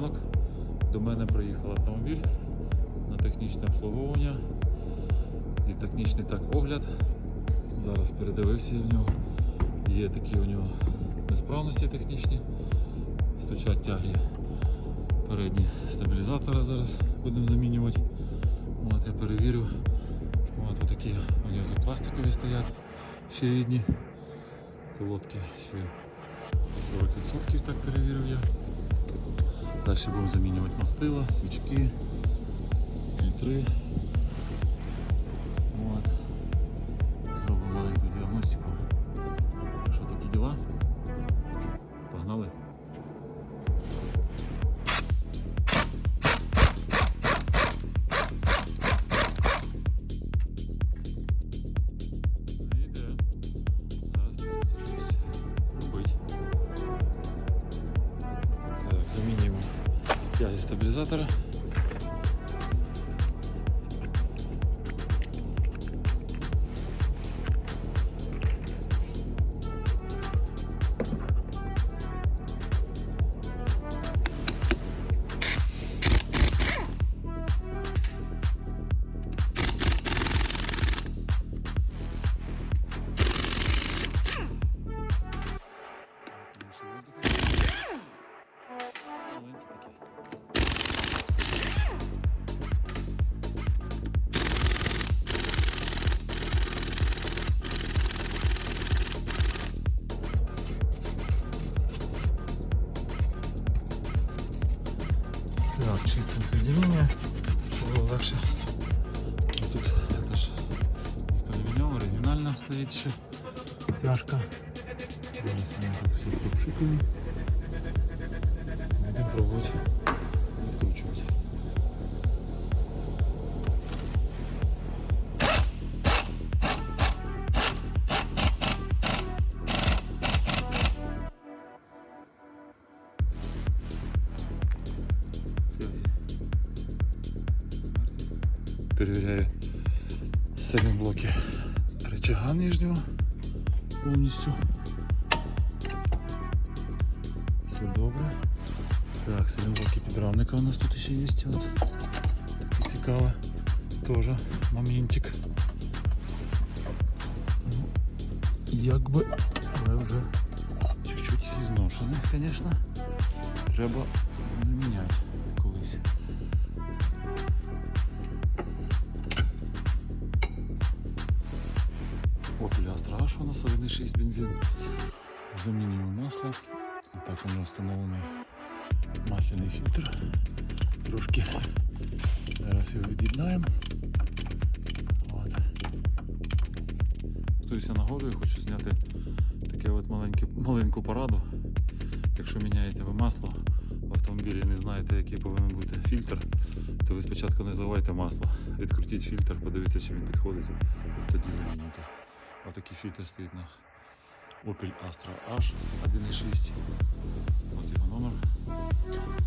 ранок. До мене приїхав автомобіль на технічне обслуговування і технічний так огляд. Зараз передивився в нього. Є такі у нього несправності технічні. Стучать тяги передні стабілізатора зараз будемо замінювати. От я перевірю. От такі у нього пластикові стоять ще рідні. Колодки ще 40% так перевірив я. Далі будемо замінювати мастила, свічки, фільтри. От. Зробимо маленьку діагностику. Що такі діла? Погнали. Йде. Зараз придеться щось робити. Так, замінюємо тяги стабілізатора. Так, чистим соединение, чтобы было легче. Тут это ж никто не менял, оригинально стоит еще тяжка. Зараз ми тут все попшикаємо. Будемо пробувати Перевіряю сильні блоки рычага нижнього повністю. Все добре. Так, сильні блоки підрамника у нас тут ще є. От. Таке цікаве. Тоже моментик. Ну, якби, але вже чуть-чуть ізношений, звісно. Треба міняти Opel Astra H у нас 1.6 бензин. Замінюємо масло. Так у нас встановлений масляний фільтр. Трошки зараз його від'єднаємо. От. Готуюся нагодою, хочу зняти таке от маленьке, маленьку пораду. Якщо міняєте ви масло в автомобілі і не знаєте, який повинен бути фільтр, то ви спочатку не зливайте масло, відкрутіть фільтр, подивіться, чи він підходить, і тоді замінюйте. Отакий фільтр стоїть на Opel Astra H 1.6. От його номер.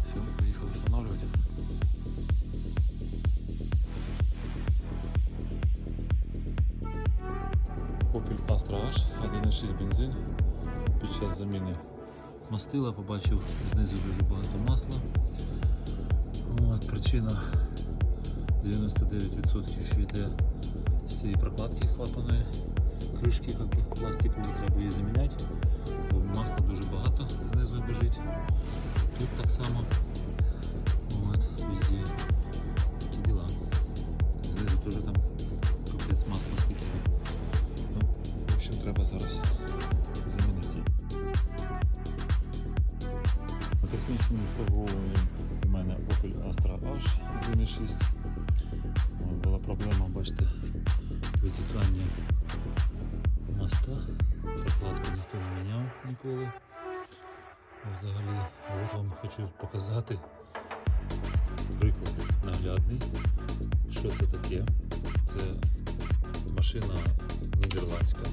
Все, поїхали встановлювати. Opel Astra H 1.6 бензин. Під час заміни мастила побачив знизу дуже багато масла. От, причина 99% що йде з цієї прокладки клапаної кришки, як би, пластикові треба її заміняти, бо масла дуже багато знизу біжить. Тут так само. От, везде такі діла. Знизу теж там капець масла скільки. Ну, в общем, треба зараз замінити. На технічному обслуговуванні у мене Opel Astra H 1.6. От, Була проблема, бачите, витікання моста. Прокладку ніхто не міняв ніколи. Взагалі, от вам хочу показати приклад наглядний. Що це таке? Це машина нідерландська.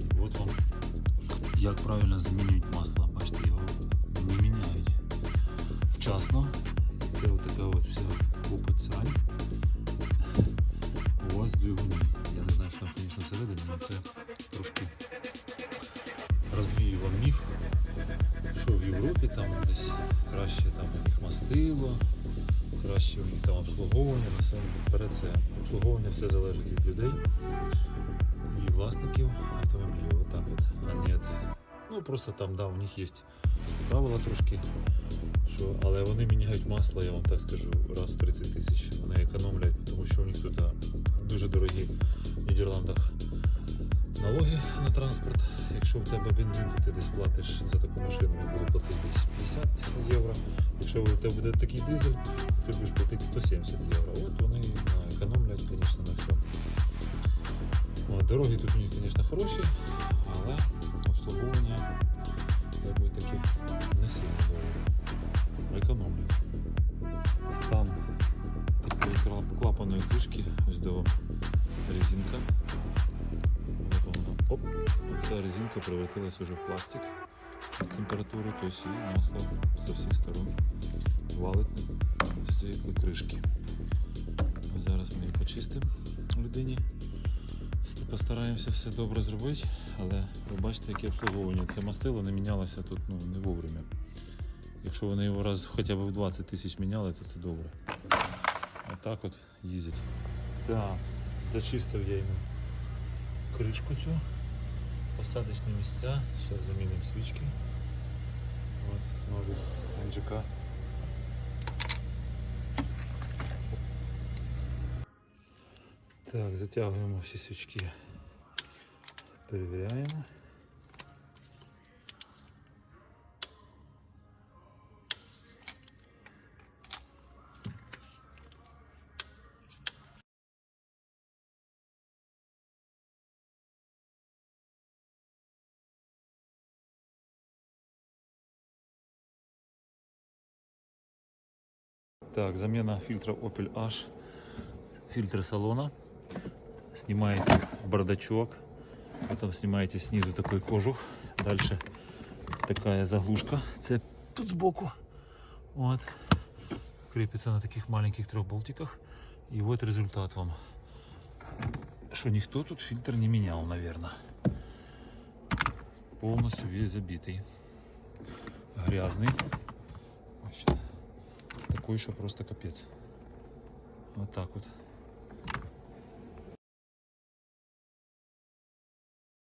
І от вам як правильно замінюють масло. Бачите, його не міняють вчасно. Це от така от вся купа срань. Не там, звісно, всередині, але це трошки розвію вам міф, що в Європі там десь краще там у мастило, краще у них там обслуговування, насамперед це обслуговування все залежить від людей і власників автомобілів. Отак от. А нет. Ну просто там, да, у них є правила трошки, що, але вони міняють масло, я вам так скажу, раз в 30 тисяч. Вони економлять, тому що у них тут дуже дорогі в Нідерландах налоги на транспорт. Якщо в тебе бензин, то ти десь платиш за таку машину, він буде платити десь 50 євро. Якщо у тебе буде такий дизель, то ти будеш платити 170 євро. От вони економлять, звісно, на всьому. Дороги тут у звісно, хороші, але обслуговування якби таке не сильно. Економлять. Стан такої кла- клапаної кришки, ось до резинка. Оп, оця резинка превратилась уже в пластик від температури, тобто і масло з всіх сторон валить з цієї кришки. Зараз ми її почистимо людині. Постараємося все добре зробити, але ви бачите, яке обслуговування. Це мастило не мінялося тут ну, не вовремя. Якщо вони його раз хоча б в 20 тисяч міняли, то це добре. Отак от їздять. Так, зачистив я йому кришку цю, посадочні місця. Зараз замінимо свічки. От, нові НЖК. Так, затягуємо всі свічки. Перевіряємо. Так, замена фильтра Opel H. Фильтр салона. Снимаете бардачок. Потом снимаете снизу такой кожух. Дальше такая заглушка. Це тут сбоку. Вот. Крепится на таких маленьких трех болтиках. И вот результат вам. Что никто тут фильтр не менял, наверное. Полностью весь забитый. Грязный. Вот щас. Что просто капец. Вот так вот.